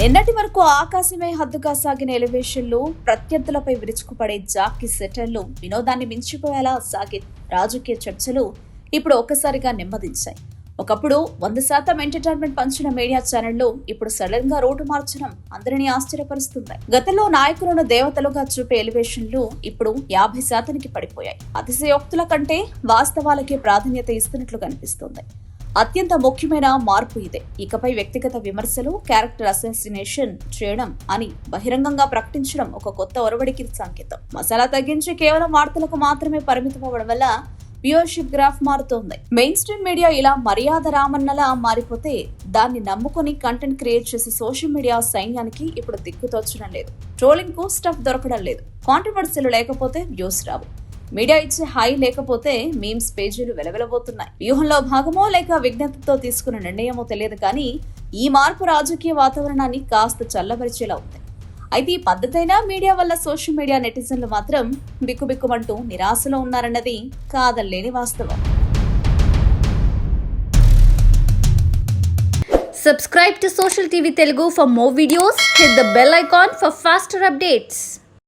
నిన్నటి వరకు ఆకాశమే హద్దుగా సాగిన ఎలివేషన్లు ప్రత్యర్థులపై విరుచుకుపడే జాకీ సెటర్లు వినోదాన్ని మించిపోయేలా సాగే రాజకీయ చర్చలు ఇప్పుడు ఒక్కసారిగా నెమ్మదించాయి. ఒకప్పుడు వంద శాతం ఎంటర్టైన్మెంట్ పంచిన మీడియా ఛానళ్ళు ఇప్పుడు సడన్గా రోడ్డు మార్చడం అందరినీ ఆశ్చర్యపరుస్తుంది. గతంలో నాయకులను దేవతలుగా చూపే ఎలివేషన్లు ఇప్పుడు యాభై శాతానికి పడిపోయాయి. అతిశయోక్తుల కంటే వాస్తవాలకే ప్రాధాన్యత ఇస్తున్నట్లు కనిపిస్తోంది. అత్యంత ముఖ్యమైన మార్పు ఇదే. ఇకపై వ్యక్తిగత విమర్శలు క్యారెక్టర్ అసాసినేషన్ చేయడం అని బహిరంగంగా ప్రకటించడం ఒక కొత్త ఒరవడికి సంకేతం. మసాలా తగ్గించి కేవలం వార్తలకు మాత్రమే పరిమితం అవ్వడం వల్ల వ్యూయర్షిప్ గ్రాఫ్ మారుతోంది. మెయిన్ స్ట్రీమ్ మీడియా ఇలా మర్యాద రామన్నలా మారిపోతే దాన్ని నమ్ముకుని కంటెంట్ క్రియేట్ చేసే సోషల్ మీడియా సైన్యానికి ఇప్పుడు దిక్కుతోచడం లేదు. ట్రోలింగ్కు స్టఫ్ దొరకడం లేదు. కాంట్రవర్సీలు లేకపోతే వ్యూస్ రావు. మీడియా ఇచ్చే హాయి లేకపోతే మీమ్స్ పేజీలు వెలవెలబోతున్నాయి. వ్యూహంలో భాగమో లేక విజ్ఞతతో తీసుకున్న నిర్ణయమో తెలియదు కానీ ఈ మార్పు రాజకీయ వాతావరణాన్ని కాస్త చల్లబరిచేలా ఉంది. అయితే ఈ పద్ధతైనా మీడియా వల్ల సోషల్ మీడియా నెటిజన్లు మాత్రం బిక్కుబిక్కుమంటూ నిరాశలో ఉన్నారన్నది కాదల్లేని వాస్తవం. Subscribe to social TV Telugu for more videos hit the bell icon for faster updates